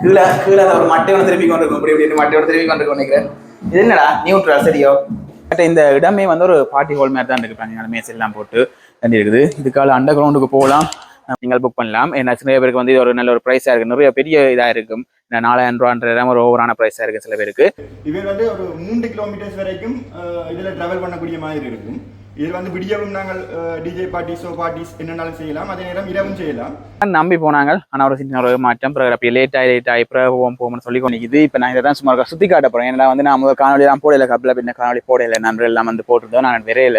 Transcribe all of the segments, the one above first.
கீழே கீழே அந்த ஒரு மட்டையோட திருப்பி கொண்டு இருக்கும் இப்படி இப்படி மட்டையோட திருப்பி கொண்டு நினைக்கிறேன். இது என்னடா? நியூட்ரல் சரியோ? பட் இந்த இடமே வந்து ஒரு பார்ட்டி ஹால் மாதிரி தான் இருக்கு. பாருங்க மேஸ் எல்லாம் போட்டு தண்ணி இருக்குது. இதுக்கால அண்டர் கிரவுண்டுக்கு போகலாம். நீங்கள் புக் பண்ணலாம். ஏன்னா நிறைய பேருக்கு வந்து இது ஒரு நல்ல ஒரு ப்ரைஸாக இருக்குது நிறைய பெரிய இதாக இருக்கும். இந்த நாலாயிரம் ரூபான்றதான் ஒரு ஓவரான ப்ரைஸாக இருக்குது சில பேருக்கு. இவர் வந்து ஒரு மூன்று கிலோமீட்டர்ஸ் வரைக்கும் இதில் ட்ராவல் பண்ணக்கூடிய மாதிரி இருக்கும். இதில் வந்து விடியவும் நாங்கள் டிஜே பார்ட்டிஸோ பார்ட்டிஸ் என்னென்னாலும் செய்யலாம். அதே நேரம் இரவும் செய்யலாம். நம்பி போனாங்க. ஆனால் ஒரு சின்ன ஒரு மாற்றம். பிறகு அப்படியே லேட் ஆகி லேட் ஆகி பிறகு போவோம் போகும்னு சொல்லி கொண்டு இப்போ நான் இதை தான் சும்மா சுற்றி காட்ட போகிறேன் ஏன்னா வந்து நான் முதல் காணொலியெல்லாம் போடல. கப்பில் பின்ன காணொலி போடல. நண்பர்கள் எல்லாம் வந்து போட்டிருந்தோம். நான் விரையில.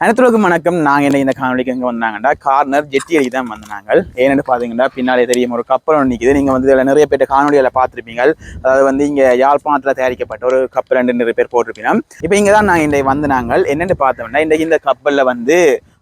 அனைத்துக்கும் வணக்கம். நாங்கள் என்ன இந்த காணொலிக்கு இங்கே வந்தாங்கடா கார்னர் ஜெட்டி அடிக்கு தான் வந்தாங்க ஏன்னு பார்த்தீங்கன்னா பின்னாலே தெரியும் ஒரு கப்பல் ஒன்று நிற்கிது நீங்கள் வந்து இதில் நிறைய பேர் காணொலியில் பார்த்துருப்பீங்க. அதாவது வந்து இங்கே யாழ்ப்பாணத்தில் தயாரிக்கப்பட்ட ஒரு கப்பல் ரெண்டு நிறைய பேர் போட்டிருப்பீங்க. இப்போ இங்கே தான் நாங்கள் இன்றைக்கு வந்து நாங்கள். என்னென்னு பார்த்தோம்னா இந்த இந்த கப்பலில் வந்து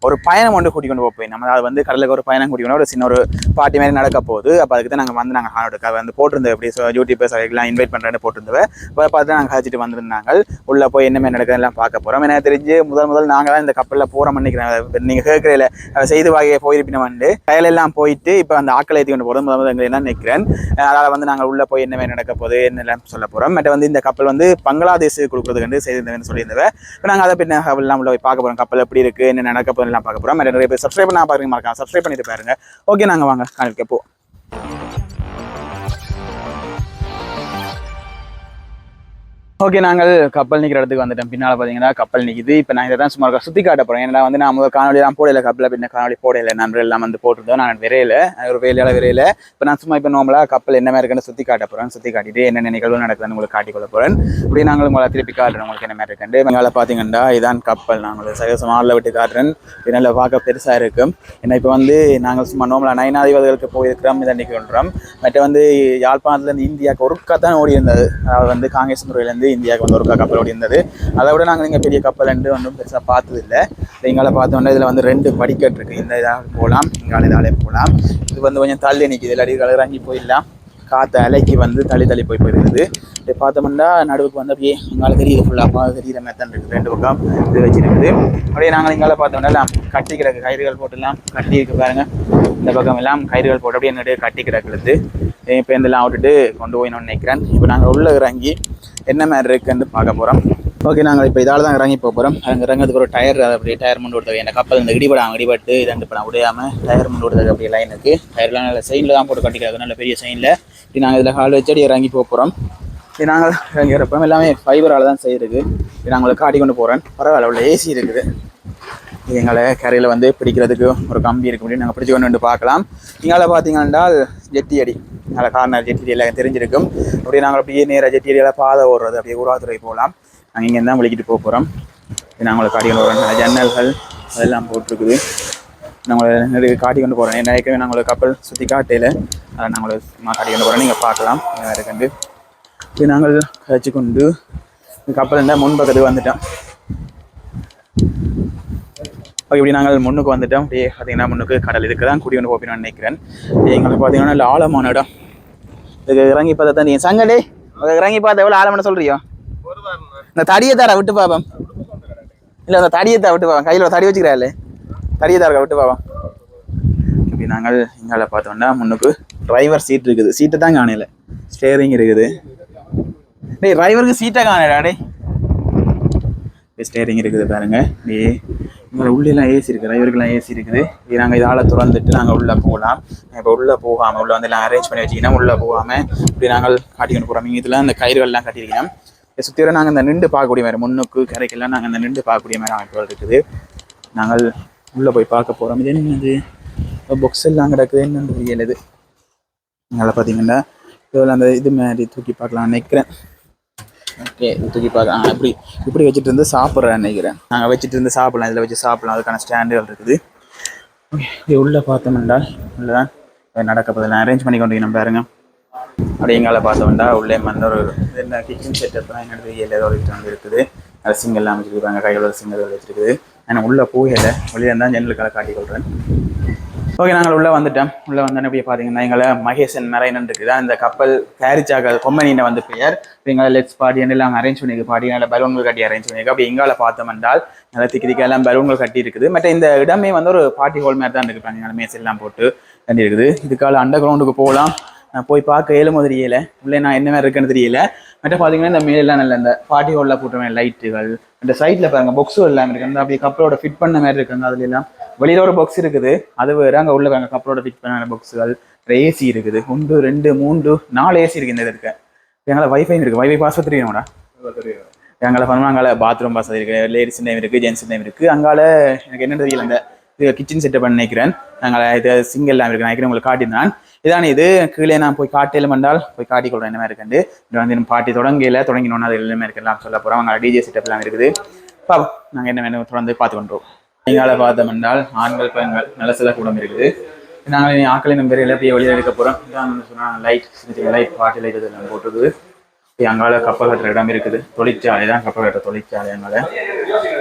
ஒரு பயணம் ஒன்று கூட்டி கொண்டு போய். நம்ம அது வந்து கடலுக்கு ஒரு பயணம் கூட்டி கொண்டு ஒரு சின்ன ஒரு பார்ட்டி மாதிரி நடக்க போகுது. அப்போ அதுக்கு தான் நாங்கள் வந்து நாங்கள் ஹானோட வந்து போட்டிருந்தோம் எப்படி ஸோ யூடியூபர்ஸ் எல்லாம் இன்வைட் பண்ணுறேன்னு போட்டிருந்தோம் அப்போ பார்த்து நாங்கள் கழிச்சிட்டு வந்திருந்தாங்க. உள்ளே போய் என்ன மாதிரி நடக்குது எல்லாம் பார்க்க போகிறோம் எனக்கு தெரிஞ்சு முதல் முதல் நாங்கள் தான் இந்த கப்பலில் போகிறோம் நினைக்கிறேன். நீங்கள் கேட்குறையில் செய்து வகையை போயிருப்பின வந்து. எல்லாம் போயிட்டு இப்போ அந்த ஆக்களை ஏற்றி கொண்டு போகிறது முதல் முதல் எங்களை என்ன நினைக்கிறேன். அதனால் வந்து நாங்கள் உள்ளே போய் என்ன மாதிரி நடக்க போகுது என்னெல்லாம் சொல்ல போகிறோம் மற்ற வந்து இந்த கப்பல் வந்து பங்களாதேஷ் கொடுக்குறதுக்கு செய்திருந்தவன் சொல்லியிருந்தவங்க இப்போ நாங்கள் அதை பின்ன கப்பல்லாம் உள்ள போய் பார்க்க போகிறோம் கப்பல் எப்படி இருக்குது என்ன நடக்க போகிறோம் எல்லாம் பார்க்க போகிறோம் நிறைய பேர் சப்ஸ்கிரைப் பண்ணா பாருங்க மறக்காம சப்ஸ்கிரைப் பண்ணிட்டு பாருங்க. ஓகே நாங்கள் வாங்க கணக்கு போ ஓகே நாங்கள் கப்பல் நிற்கிற இடத்துக்கு வந்துட்டோம். பின்னால் பார்த்தீங்கன்னா கப்பல் நிற்கிது இப்போ நான் இதை தான் சும்மா இருக்கா சுற்றி காட்ட போகிறேன் ஏன்னா வந்து நான் முதல் காணொலியெல்லாம் போடல. கப்பலில் பின்ன காணொலி போடல. நண்பர் எல்லாம் வந்து போட்டிருந்தோம். நான் விரையில. ஒரு வேலையால் விரையில. இப்போ நான் சும்மா இப்போ நார்மலாக கப்பல் என்ன மாதிரி இருக்குன்னு சுற்றி காட்ட போகிறேன் சுற்றி காட்டிட்டு என்னென்ன நிகழ்வு நடக்குதுன்னு உங்களுக்கு காட்டிக்கொள்ள போகிறேன் இப்படி நாங்கள் உங்களை திருப்பி காட்டுறேன். உங்களுக்கு என்ன மாதிரி இருக்குண்டு மேலே பார்த்தீங்கன்னா இதான் கப்பல். நாங்கள் சகசமாக விட்டு காட்டுறேன். இது நல்லா பார்க்க பெருசாக இருக்கும் ஏன்னா இப்போ வந்து நாங்கள் சும்மா நார்மலாக நயனாதிபதிகளுக்கு போயிருக்கிறோம். இதை நிற்கின்றோம் மற்ற வந்து யாழ்ப்பாணத்துலேருந்து இந்தியாவுக்கு ஒருக்கா தான் ஓடி இருந்தது அதாவது வந்து காங்கேஸ் முறையிலேருந்து இந்தியாவுக்கு வந்து ஒருக்கா கப்பல் ஓடி இருந்தது அதை விட நாங்கள் இங்கே பெரிய கப்பல் என்று ஒன்றும் பெருசாக பார்த்தது இல்லை எங்களை பார்த்தோன்னா இதில் வந்து ரெண்டு படிக்கட்டு இருக்குது இந்த இதாக போகலாம் இங்கால இதாலே போகலாம் இது வந்து கொஞ்சம் தள்ளி நிற்கிது இல்லாடி இறங்கி போயிடலாம். காற்று அலைக்கு வந்து தள்ளி தள்ளி போய் போயிருக்குது. இது பார்த்தோம்னா நடுவுக்கு வந்து அப்படியே எங்களால் தெரியுது. ஃபுல்லாக பார்த்து தெரியுற மெத்தன் இருக்குது. ரெண்டு பக்கம் இது வச்சுருக்குது. அப்படியே நாங்கள் எங்களால் பார்த்தோம்னா கட்டி கிடக்கு. கயிறுகள் போட்டுலாம் கட்டி இருக்கு பாருங்கள் இந்த பக்கம் எல்லாம் கயிறுகள் போட்டு அப்படியே நடுவே கட்டி கிடக்குது. இப்போ இதெல்லாம் விட்டுட்டு கொண்டு போய் நான் நினைக்கிறேன் இப்போ நாங்கள் உள்ளே இறங்கி என்ன மாதிரி இருக்குன்னு பார்க்க போகிறோம் ஓகே நாங்கள் இப்போ இதால் தான் இறங்கி போக போகிறோம் அங்கே இறங்கிறதுக்கு ஒரு டயர் அப்படி அப்படியே டயர் முண்டு கொடுத்தது இந்த கப்பல் இந்த இடிபடாம இடிபட்டு இதை இப்போ நான் உடையாமல் டயர் முண்டு கொடுத்தது அப்படியே லைனுக்கு டயர்லாம் நல்ல சைனில் தான் போட்டு கட்டிக்கிறாங்க நல்ல பெரிய சைனில் இப்படி நாங்கள் இதில் கால் வச்சு இறங்கி போக போகிறோம் இது நாங்கள் இறங்கிறப்போ எல்லாமே ஃபைபரால் தான் செய்யுது இது நான் உங்களுக்கு காட்டி கொண்டு போகிறேன் பரவாயில்ல உள்ள ஏசி இருக்குது. இது எங்களை கரையில் வந்து பிடிக்கிறதுக்கு ஒரு கம்பி இருக்கு அப்படின்னு நாங்கள் பிடிச்சி கொண்டு வந்து பார்க்கலாம். இங்கால பார்த்தீங்கன்னா ஜெட்டி அடி. நல்ல காரணம் ஜெட்டி எல்லாம் தெரிஞ்சிருக்கும். அப்படியே நாங்கள் அப்படியே நேராக ஜெட்டி பாதை ஓடுறது அப்படியே உருவாத்துறை போகலாம். நாங்கள் இங்கே தான் விളിக்கிட்டு போக போகிறோம் இது நாங்களை காட்டி கொண்டு போகிறோம் ஜன்னல்கள் அதெல்லாம் போட்டிருக்குது. நாங்கள் நிறைய காட்டி கொண்டு போகிறோம் ஏற்கனவே நாங்கள் கப்பல் சுற்றி காட்டையில் அதை நாங்கள் காட்டி கொண்டு போகிறோம் நீங்கள் பார்க்கலாம். வேறு கண்டு. இது நாங்கள் கழிச்சு கொண்டு கப்பல் இருந்தால் முன்பக்கத்துக்கு வந்துட்டோம். ஓகே இப்படி நாங்கள் முன்னுக்கு வந்துட்டோம். அப்படியே பார்த்தீங்கன்னா முன்னுக்கு கடல். இதுக்கு தான் கூடி ஒன்று போப்பினு நினைக்கிறேன். எங்களுக்கு பார்த்தீங்கன்னா ஆழமான இடம். இதுக்கு இறங்கி பார்த்தா தான் நீ சங்கடே இறங்கி பார்த்தா எவ்வளோ ஆழம்னு சொல்றியோ? இந்த தடியை தர விட்டு பாப்போம். இல்லை அந்த தடியை தான் விட்டு பாப்போம். கையில் தடி வச்சுக்கிறாள் தடியை தர விட்டு பாப்போம். இப்படி நாங்கள் இங்கால பார்த்தோம்னா முன்னுக்கு டிரைவர் சீட் இருக்குது. சீட்டை தான் காணையில ஸ்டேரிங் இருக்குது. டேய் டிரைவருக்கு சீட்டை காணடா டேய். ஸ்டேரிங் இருக்குது பாருங்க. நீ இங்கே உள்ளெல்லாம் ஏசி இருக்குது. இவருக்கெல்லாம் ஏசி இருக்குது. இது நாங்கள் இதால் திறந்துட்டு நாங்கள் உள்ளே போகலாம். இப்போ உள்ளே போகாமல் உள்ளே வந்து எல்லாம் அரேஞ்ச் பண்ணி வச்சுக்கணும் உள்ளே போகாமல் இப்படி நாங்கள் காட்டிக்கொண்டு போகிறோம் இங்கே இதெல்லாம் அந்த கயிறுகள்லாம் கட்டியிருக்கோம் இதை நாங்கள் இந்த நின்று பார்க்கக்கூடிய மாதிரி முன்னுக்கு கரைக்கெல்லாம் நாங்கள் இந்த நின்று பார்க்கக்கூடிய மாதிரி அமைப்புகள் இருக்குது. நாங்கள் உள்ளே போய் பார்க்க போகிறோம் இது என்னது? பொக்ஸ் எல்லாம் கிடக்குது. என்னன்னு தெரியல இது. அதனால் பார்த்தீங்கன்னா இதில் அந்த இது மாதிரி தூக்கி பார்க்கலாம் நினைக்கிறேன். ஓகே தூக்கி பார்க்கலாம் ஆ, இப்படி இப்படி வச்சுட்டு இருந்து சாப்பிட்றேன் நினைக்கிறேன். நாங்கள் வச்சுட்டு இருந்து சாப்பிடலாம். இதில் வச்சு சாப்பிடலாம். அதுக்கான ஸ்டாண்டுகள் இருக்குது. ஓகே இது உள்ளே பார்த்தோம்னா உள்ளே தான் நடக்க அரேஞ்ச் பண்ணி கொண்டு நம்ம பாருங்க. அப்படியே பார்த்தோம்னா உள்ளே வந்து ஒரு என்ன கிச்சன் செட்டப்லாம் என்னோட ஏதோ ஒரு இது இருக்குது. அது சிங்கெல்லாம் வச்சுருக்காங்க. கையில் ஒரு சிங்கல் வச்சுருக்குது. ஆனால் உள்ளே போகலை வெளியே இருந்தால் ஜன்னலுக்காக காட்டிக் கொள்கிறேன் ஓகே நாங்கள் உள்ளே வந்துட்டோம். உள்ளே வந்தோன்னே இப்படி பார்த்தீங்கன்னா எங்களை மகேசன் மெரைனன் இருக்குது? இந்த கப்பல் கேரிச்சாக்கள் கொம்பனின்னு வந்து பெயர். இப்போ எங்களை லெட்ஸ் பாடி எல்லாம் அரேஞ்ச் பண்ணியிருக்கு பாடி நல்ல பலூன்கள் கட்டி அரேஞ்ச் பண்ணியிருக்கு அப்படி எங்கால பார்த்தோம் என்றால் நல்ல திக்கி திக்கி எல்லாம் பலூன்கள் கட்டி இருக்குது. மற்ற இந்த இடமே வந்து ஒரு பார்ட்டி ஹால் மாதிரி தான் இருக்குது. எங்களை மேஸ் எல்லாம் போட்டு தண்ணி இருக்குது இதுக்கால அண்டர் கிரவுண்டுக்கு போகலாம். நான் போய் பார்க்க ஏழு. தெரியல உள்ளே நான் என்ன மாதிரி இருக்குன்னு தெரியல. மற்ற பார்த்தீங்கன்னா இந்த மேலாம் நல்ல இந்த பார்ட்டி ஹோலில் போட்ட லைட்டுகள் இந்த சைடில் பாருங்க பொக்ஸும் எல்லாம் இருக்கு. அந்த அப்படியே கப்பலோட ஃபிட் பண்ண மாதிரி இருக்காங்க அதுல எல்லாம் வெளியில ஒரு பாக்ஸ் இருக்குது. அது வேறு அங்கே உள்ள பாருங்க கப்பலோட ஃபிட் பண்ண பாக்ஸுகள் ஏசி இருக்குது. ஒன்று ரெண்டு மூன்று நாலு ஏசி இருக்கு இந்த இது இருக்கு. எங்களை வைஃபை இருக்கு. வைஃபை பாஸ் தெரியுமாடா? எங்களை பண்ணா அங்கால பாத்ரூம் பாஸ் இருக்கு. லேடிஸ் நேம் இருக்கு ஜென்ஸ் நேம் இருக்கு. அங்கால எனக்கு என்ன தெரியல இந்த இது கிச்சன் செட்டப் பண்ணி நினைக்கிறேன் நாங்கள் இது சிங்கிள் எல்லாம் இருக்கு. நினைக்கிறேன் உங்களுக்கு காட்டினான் இதானே இது? கீழே நான் போய் காட்டிலும் வந்தால் போய் காட்டிக்கொள்றேன் என்ன மாதிரி இருக்குண்டு. இது வந்து நம்ம பாட்டி தொடங்கல தொடங்கினோன்னா அது எல்லாமே இருக்கலாம் சொல்ல போகிறோம் அங்கே டிஜே செட்டப் எல்லாம் இருக்குது. பாப்போம். நாங்கள் என்ன வேணும் தொடர்ந்து பார்த்து கொண்டோம் நீங்கள பார்த்தோம் என்றால் ஆண்கள் பெண்கள் நல்ல சில கூடம் இருக்குது. நாங்கள் இனி ஆக்களை நம்பர் எல்லாம் அப்படியே வெளியில் எடுக்க போகிறோம் இதான் சொன்னால் லைட் லைட் பாட்டி லைட் இதெல்லாம் போட்டுருக்குது. இப்போ அங்கால கப்பல் கட்டுற இடம் இருக்குது. தொழிற்சாலை தான் கப்பல் கட்டுற தொழிற்சாலை அங்கால.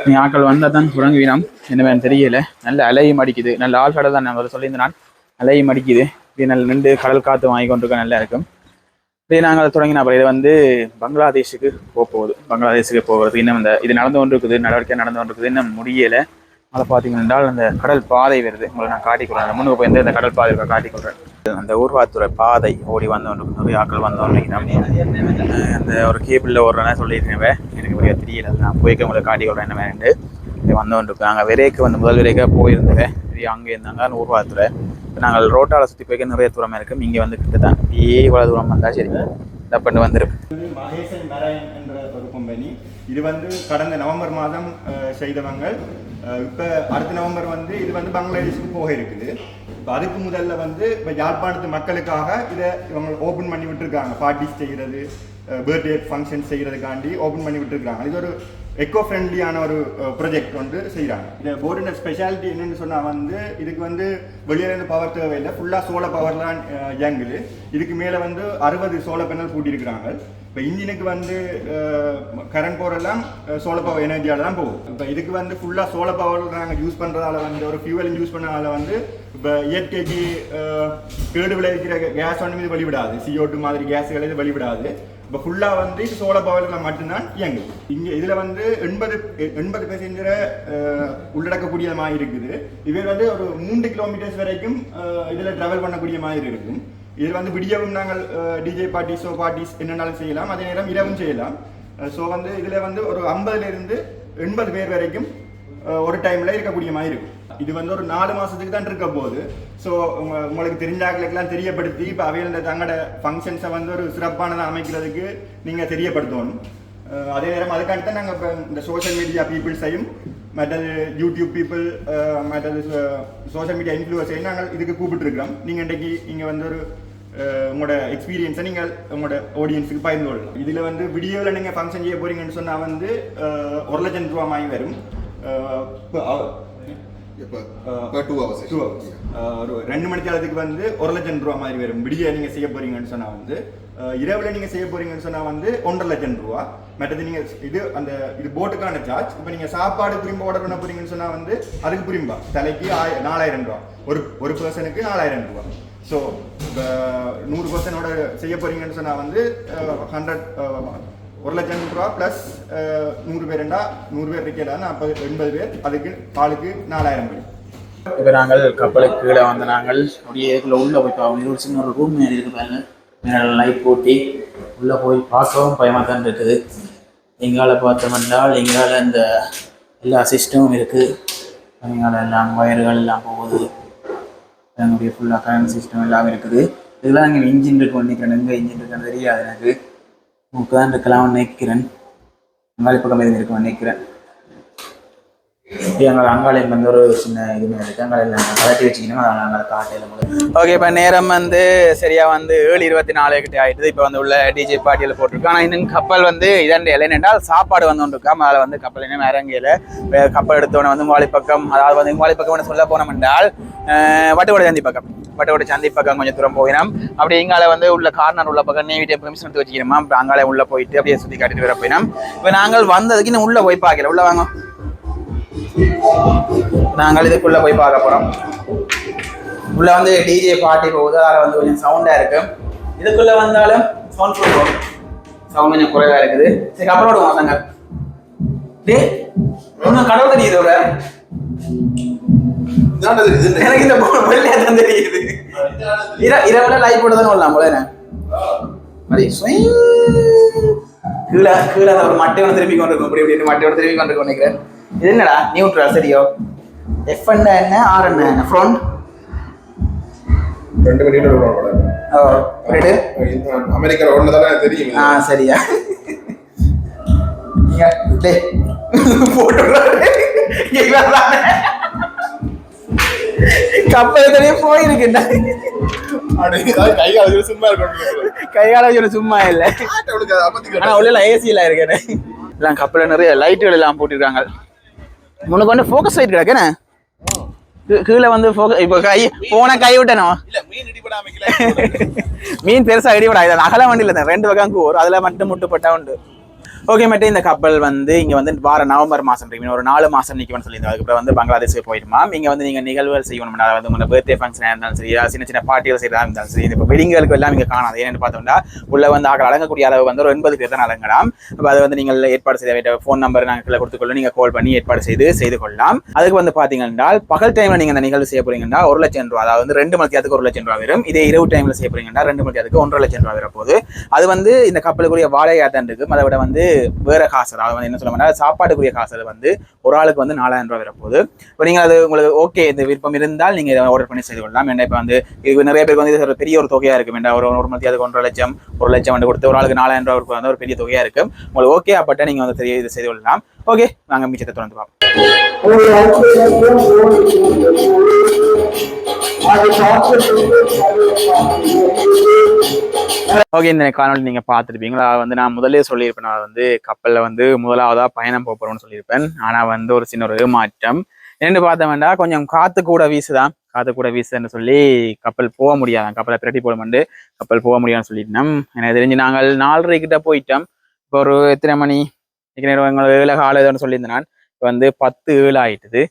நீ ஆக்கள் வந்தால் தான் தொடங்குவினோம். என்ன வேணும் தெரியல. நல்ல அலையும் அடிக்குது. நல்ல ஆள் கடல் தான் நான் சொல்லியிருந்தேன் நான். அலையும் அடிக்குது. இப்படி நல்ல நின்று கடல் காற்று வாங்கி கொண்டிருக்க நல்லா இருக்கும். இதே நாங்கள் தொடங்கின அப்புறம் இது வந்து பங்களாதேஷுக்கு போக போகுது. பங்களாதேஷுக்கு போகிறது இன்னும் இந்த இது நடந்து கொண்டு இருக்குது நடவடிக்கை நடந்து கொண்டு இருக்குது இன்னும் முடியலை. அதை பார்த்தீங்கன்னா அந்த கடல் பாதை வருது. உங்களை நான் காட்டிக்கொள்றேன். முன்னுக்கு போய் இந்த கடல் பாதை இருக்கா காட்டிக்கொள்றேன். அந்த ஊர்வாத்துறை பாதை ஓடி வந்து கொண்டு நிறைய ஆட்கள் வந்தோம் அந்த ஒரு கேபிளில் ஓடுறேன்னா சொல்லியிருக்கேன் எனக்கு பெரிய தெரியல. நான் போய்க்க உங்களை காட்டிக்கொள்றேன். என்ன வேணுண்டு வந்து கொண்டு அங்கே விரைக்கு வந்து முதல் விரைக்காக போயிருந்தேன் இது அங்கே இருந்தாங்க இப்போ நாங்கள் ரோட்டால் சுற்றி போய்க்க நிறைய தூரமாக இருக்கும் இங்கே வந்து கிட்ட தான் ஏ இவ்வளோ தூரம் வந்தால் சரி. இதை பண்ணி வந்துடும் மகேசன் நாராயண் என்ற ஒரு கம்பெனி இது வந்து கடந்த நவம்பர் மாதம் செய்தவங்க இப்போ அடுத்த நவம்பர் வந்து இது வந்து பங்களாதேஷுக்கு போக இருக்குது இப்போ அதுக்கு முதல்ல வந்து இப்போ யாழ்ப்பாணத்து மக்களுக்காக இதை இவங்க ஓப்பன் பண்ணி விட்டுருக்காங்க. பார்ட்டிஸ் செய்கிறது பர்த்டே ஃபங்க்ஷன் செய்கிறதுக்காண்டி ஓப்பன் பண்ணி விட்டுருக்காங்க. இது ஒரு எக்கோ ஃப்ரெண்ட்லியான ஒரு ப்ராஜெக்ட் வந்து செய்கிறாங்க இந்த போர்டின ஸ்பெஷாலிட்டி என்னன்னு சொன்னால் வந்து இதுக்கு வந்து வெளியிலேருந்து பவர் தேவையில்லை. ஃபுல்லாக சோலர் பவர்லாம் இயங்குது. இதுக்கு மேலே வந்து அறுபது சோலர் பேனல் கூட்டியிருக்கிறாங்க இப்போ இன்ஜினுக்கு வந்து கரண்ட் போகிறெல்லாம் சோலர் பவர் எனர்ஜியால் தான் போகும். இப்போ இதுக்கு வந்து ஃபுல்லாக சோலர் பவர் நாங்கள் யூஸ் பண்ணுறதால வந்து ஒரு ஃபியூவல் யூஸ் பண்ணதால வந்து இப்போ இயற்கைக்கு கேடு விளைவிக்கிற கேஸ் ஒன்றும் இது வெளிவிடாது CO2 மாதிரி கேஸுகள் இது வெளிவிடாது இப்போ ஃபுல்லாக வந்து சோழ சோலார் பவரில் மட்டும்தான் இயங்கும். இங்கே இதில் வந்து எண்பது எண்பது பேசஞ்சரை உள்ளடக்கக்கூடிய மாதிரி இருக்குது. இது வந்து ஒரு மூன்று கிலோமீட்டர்ஸ் வரைக்கும் இதில் ட்ராவல் பண்ணக்கூடிய மாதிரி இருக்கும். இதில் வந்து விடியவும் நாங்கள் டிஜே பார்ட்டிஸோ பார்ட்டிஸ் என்னென்னாலும் செய்யலாம். அதே நேரம் இரவும் செய்யலாம். ஸோ வந்து இதில் வந்து ஒரு ஐம்பதுலேருந்து எண்பது பேர் வரைக்கும் ஒரு டைமில் இருக்கக்கூடிய மாதிரி இருக்கும். இது வந்து ஒரு நாலு மாதத்துக்கு தான் இருக்க போகுது. ஸோ உங்க உங்களுக்கு தெரிஞ்சாக்களுக்கெல்லாம் தெரியப்படுத்தி இப்போ அவையில் இந்த தங்களோட ஃபங்க்ஷன்ஸை வந்து ஒரு சிறப்பானதாக அமைக்கிறதுக்கு நீங்கள் தெரியப்படுத்தணும். அதே நேரம் அதுக்காண்டி தான் நாங்கள் இப்போ இந்த சோஷியல் மீடியா பீப்புள்ஸையும் மற்றது யூடியூப் பீப்புள் மற்றது சோஷியல் மீடியா இன்ஃப்ளூயர்ஸையும் நாங்கள் இதுக்கு கூப்பிட்டுருக்கிறோம். நீங்கள் இன்றைக்கி இங்கே வந்து ஒரு உங்களோட எக்ஸ்பீரியன்ஸை நீங்கள் உங்களோட ஆடியன்ஸுக்கு பகிர்ந்து கொள்ளலாம். இதில் வந்து வீடியோவில் நீங்கள் ஃபங்க்ஷன் செய்ய போறீங்கன்னு சொன்னால் வந்து ஒரு லட்சம் ரூபா வாங்கி வரும். ஒரு ரெண்டு மணி நேரத்துக்கு வந்து ஒரு லட்சம் ரூபா மாதிரி வரும். விடிய நீங்கள் செய்ய போறீங்கன்னு சொன்னால் வந்து அஹ், இரவுல நீங்கள் செய்ய போறீங்கன்னு சொன்னால் வந்து ஒன்றரை லட்சம் ரூபா. மற்றது நீங்கள் இது அந்த இது போட்டுக்கான சார்ஜ் இப்போ நீங்கள் சாப்பாடு புரிம்பு ஆர்டர் பண்ண போறீங்கன்னு சொன்னால் வந்து அதுக்கு புரிம்பா தலைக்கு ஆய நாலாயிரம் ரூபா. ஒரு ஒரு பர்சனுக்கு நாலாயிரம் ரூபா. ஸோ நூறு பர்சனோட செய்ய போறீங்கன்னு சொன்னால் வந்து ஹண்ட்ரட் ஒரு லட்சம் ரூபா ப்ளஸ் நூறு பேருண்டா நூறு பேர் இருக்கேடா நாற்பது எண்பது பேர். அதுக்கு ஆளுக்கு நாலாயிரம் பேர் இப்போ நாங்கள் கப்பலுக்கு கீழே வந்த நாங்கள் அப்படியே இதுக்குள்ள உள்ளே போய் பார்க்கணும் இது ஒரு சின்ன ஒரு ரூம் மாரி இருக்கு பாருங்க. மேலே லைட் போட்டி உள்ளே போய் பார்க்கவும் பயமாக தான் இருக்குது. எங்களால் பார்த்தோம்னால் எங்களால் இந்த எல்லா சிஸ்டமும் இருக்குது எங்களால் எல்லாம் ஒயர்கள் எல்லாம் போகுது. எங்களுடைய ஃபுல்லாக கரண்ட் சிஸ்டம் எல்லாம் இருக்குது. இதெல்லாம் இங்கே இன்ஜின் இருக்கு. நிற்கிறேன் எங்கே இன்ஜின் இருக்குன்னு தெரியாது எனக்கு. உங்களுக்கு தான் இருக்கலாம்னு நினைக்கிறேன். அங்காளி பக்கம் எதுவும் இருக்குன்னு நினைக்கிறேன். எங்கள் அங்காளையும் வந்து ஒரு சின்ன இது மாதிரி இருக்கு. அங்காளையில் கலட்டி வச்சுக்கணும் நாங்கள் காட்டையில் ஓகே இப்போ நேரம் வந்து சரியா வந்து ஏழு இருபத்தி நாலு கிட்ட ஆயிடுது இப்போ வந்து உள்ள டிஜே பாட்டியில் போட்டிருக்கு ஆனால் இன்னும் கப்பல் வந்து இதன் என்றால் சாப்பாடு வந்து ஒன்று இருக்கா. அதில் வந்து கப்பல் இன்னும் இறங்கல. கப்பல் எடுத்தோடனே வந்து உங்காளி பக்கம் அதாவது வந்து உங்காளி பக்கம் சொல்ல போனோம் என்றால் அஹ், சந்தி பக்கம். வட்டுக்கோட்டை சந்தி பக்கம் கொஞ்சம் தூரம் போயினோம். அப்படி இங்கால வந்து உள்ள கார்னர் உள்ள பக்கம் நேவிட்டே பெர்மிஷன் எடுத்து வச்சுக்கணுமா அப்புறம் அங்காலே உள்ளே போயிட்டு அப்படியே சுற்றி காட்டிட்டு வர போயினோம். இப்போ நாங்கள் வந்ததுக்கு இன்னும் உள்ளே போய் பார்க்கல. உள்ளே வாங்க. நாங்கள் இதுக்குள்ள போய் பார்க்க போறோம். உள்ள வந்து டிஜே பாட்டி போகுது அதில் வந்து கொஞ்சம் சவுண்டா இருக்கு. இதுக்குள்ள வந்தாலும் சவுண்ட் ப்ரூஃப் சவுண்ட் கொஞ்சம் குறைவா இருக்குது. சரி அப்புறம் விடுவோம் நாங்க டே இன்னும் கடவுள் தெரியுது ஒரு எனக்கு இந்த வெள்ளையா தான் தெரியுது. இர இரவுல லைட் போட்டு தான் விடலாம் போல. கீழே கீழே ஒரு மட்டை ஒன்று திருப்பி கொண்டு இருக்கும் இப்படி இப்படி மட்டை ஒன்று திருப்பி கொண்டு இருக்கும் நினைக்கிறேன். இது என்னடா? நியூட்ரல் சரியோ? எஃப் என்ன? என்ன? ஆர் என்ன? என்ன? ஃப்ரண்ட் ரெண்டு மணி நேரம் விடுவாங்க ஓ ரெண்டு? அமெரிக்கா ஒன்று தானே தெரியும். ஆ சரியா. நீங்க டேய் போட்டுறாரு கப்பல் தெரிய போயிருக்குண்டா சும்மா வச்சு சும்மா இல்லை. ஆனா உள்ள ஏசியில இருக்கேன். எல்லாம் கப்பல்ல நிறைய லைட்டுகள் எல்லாம் போட்டிருக்காங்க. உனக்கு வந்து ஃபோக்கஸ் லைட் கிடக்குன்னு கீழே வந்து இப்போ கை போன கை விட்டனோ? மீன் இடிபடாம மீன் பெருசா இடிபடா இது அகல வண்டியில ரெண்டு பக்கம் கூர் அதுல மட்டும் முட்டுப்பட்டா உண்டு. ஓகே மட்டும் இந்த கப்பல் வந்து இங்க வந்து வார நவம்பர் மாசம் இருக்கு. ஒரு நாலு மாசம் நிக்கணும்னு சொல்லியிருந்தோம் அதுக்கப்புறம் வந்து பங்களாதேஷுக்கு போயிடுமா இங்க வந்து நீங்க நிகழ்வுகள் செய்யணும் அதாவது வந்து உங்களோட பர்த்டே ஃபங்க்ஷனாக இருந்தாலும் சரி சின்ன சின்ன பார்ட்டிகள் செய்யறதா இருந்தாலும் சரி இப்போ வெடிங்களுக்கு எல்லாம் இங்க காணாது. ஏன்னு பார்த்தோம்னா உள்ள வந்து ஆக அடங்கக்கூடிய அளவு வந்து ஒரு எண்பது பேர் தான் அடங்கலாம் அப்போ அதை வந்து நீங்கள் ஏற்பாடு செய்த ஃபோன் நம்பர் நாங்கள் கீழே கொடுத்துக்கொள்ள நீங்க கால் பண்ணி ஏற்பாடு செய்து செய்து கொள்ளலாம். அதுக்கு வந்து பாத்தீங்கன்னா பகல் டைம்ல நீங்க அந்த நிகழ்வு செய்ய போறீங்கன்னா ஒரு லட்சம் ரூபா அதாவது வந்து ரெண்டு மணி நேரத்துக்கு ஒரு லட்சம் ரூபா வரும். இதே இரவு டைம்ல செய்ய போறீங்கன்னா ரெண்டு மணி நேரத்துக்கு ஒன்றரை லட்சம் ரூபா வரும் போது அது வந்து இந்த கப்பலுக்குரிய வாடகை தான் இருக்கும் அதை விட வந்து வேற காசு. அதாவது வந்து என்ன சொல்ல சாப்பாடுக்குரிய காசு அது வந்து ஒரு ஆளுக்கு வந்து நாலாயிரம் ரூபாய் வரப்போகுது. இப்போ நீங்கள் அது உங்களுக்கு ஓகே இந்த விருப்பம் இருந்தால் நீங்கள் இதை ஆர்டர் பண்ணி செய்து கொள்ளலாம். ஏன்னா இப்போ வந்து இது நிறைய பேருக்கு வந்து இது ஒரு பெரிய ஒரு தொகையாக இருக்கும் ஏன்னா ஒரு ஒரு மத்தியாவது அதுக்கு ஒன்றரை லட்சம் ஒரு லட்சம் வந்து கொடுத்து ஒரு ஆளுக்கு நாலாயிரம் ரூபாய் வந்து ஒரு பெரிய தொகையாக இருக்கும் உங்களுக்கு ஓகே அப்பட்ட நீங்கள் வந்து தெரிய இது செய்து கொள்ளலாம். ஓகே நாங்கள் மிச்சத்தை தொடர்ந்து பார்ப்போம். ஓகே இந்த காணொலி நீங்க பார்த்துருப்பீங்களா? வந்து நான் முதலே சொல்லியிருப்பேன் நான் வந்து கப்பல்ல வந்து முதலாவதா பயணம் போக போறோம்னு சொல்லியிருப்பேன். ஆனா வந்து ஒரு சின்ன ஒரு ஏமாற்றம். என்னன்னு பார்த்தோம்னா கொஞ்சம் காத்து கூட வீசுதான். காத்து கூட வீசுன்னு சொல்லி கப்பல் போக முடியாதான் கப்பலை பிரட்டி போடுமெண்டு கப்பல் போக முடியாதுன்னு சொல்லிட்டோம். எனக்கு தெரிஞ்சு நாங்கள் நாலரை கிட்ட போயிட்டோம். இப்போ ஒரு எத்தனை மணி? எங்களுக்கு ஏழு கால ஏதோன்னு சொல்லியிருந்தேன் நான். இப்போ வந்து பத்து ஏழு ஆயிட்டுது.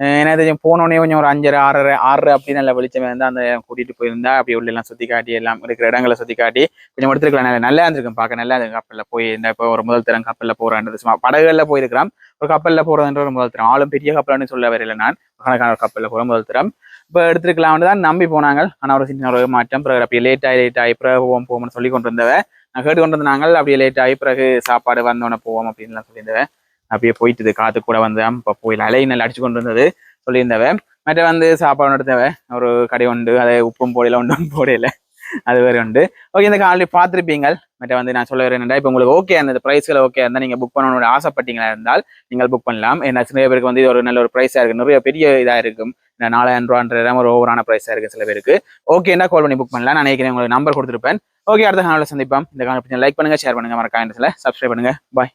அஹ் தெரியும் போனோடனே கொஞ்சம் ஒரு அஞ்சரை ஆறரை ஆறு அப்படி நல்ல வெளிச்சமே வந்து அந்த கூட்டிட்டு போயிருந்தா அப்படி உள்ள எல்லாம் சுத்தி காட்டி எல்லாம் இருக்கிற இடங்களை சுத்தி காட்டி கொஞ்சம் எடுத்துருக்கலாம். நல்லா நல்லா இருந்திருக்கும். பார்க்க நல்லா இருக்கும் கப்பல்ல போய் இந்த இப்போ ஒரு முதல் தரம் கப்பல்ல போறேன்றது சும்மா படகுகள்ல போயிருக்கலாம் ஒரு கப்பல்ல போறதுன்ற ஒரு முதல் தரம். ஆளும் பெரிய கப்பல்னு சொல்ல வரையில நான் கணக்கான ஒரு கப்பல்ல போற முதல் தரம். இப்போ எடுத்துருக்கலாம்னு தான் நம்பி போனாங்க. ஆனால் ஒரு சின்ன ஒரு மாற்றம். பிறகு அப்படியே லேட் ஆகி லேட் ஆகி பிறகு போவோம் போவோம்னு சொல்லி கொண்டு வந்தவ நான் கேட்டு கொண்டு வந்தாங்க அப்படியே லேட் ஆகி பிறகு சாப்பாடு வந்தோடனே போவோம் அப்படின்லாம் சொல்லியிருந்தேன் அப்படியே போயிட்டுது. காத்து கூட வந்தேன் இப்போ போயில அலை நல்லா அடிச்சு கொண்டு வந்தது சொல்லியிருந்தவ. மற்ற வந்து சாப்பாடு எடுத்தவ ஒரு கடை உண்டு அதை உப்பும் போடையில ஒன்றும் போடையில அது வேறு உண்டு. ஓகே இந்த ஆல்ரெடி பார்த்துருப்பீங்க மற்ற வந்து நான் சொல்ல வரேன் இப்போ உங்களுக்கு ஓகே அந்த ப்ரைஸ்கள் ஓகே இருந்தால் நீங்கள் புக் பண்ணணும்னு ஆசைப்பட்டீங்களா இருந்தால் நீங்கள் புக் பண்ணலாம். ஏன்னா நிறைய பேருக்கு வந்து இது ஒரு நல்ல ஒரு ப்ரைஸாக இருக்குது நிறைய பெரிய இதாக இருக்கும். நாலாயிரம் ரூபான்ற ஒரு ஓவரான ப்ரைஸாக இருக்குது சில பேருக்கு. ஓகேன்னா கால் பண்ணி புக் பண்ணலாம். நான் நினைக்கிறேன் உங்களுக்கு நம்பர் கொடுத்துருப்பேன். ஓகே அடுத்த காலையில் சந்திப்போம். இந்த காலை லைக் பண்ணுங்கள் ஷேர் பண்ணுங்க. மறக்காம சப்ஸ்கிரைப் பண்ணுங்க. பாய்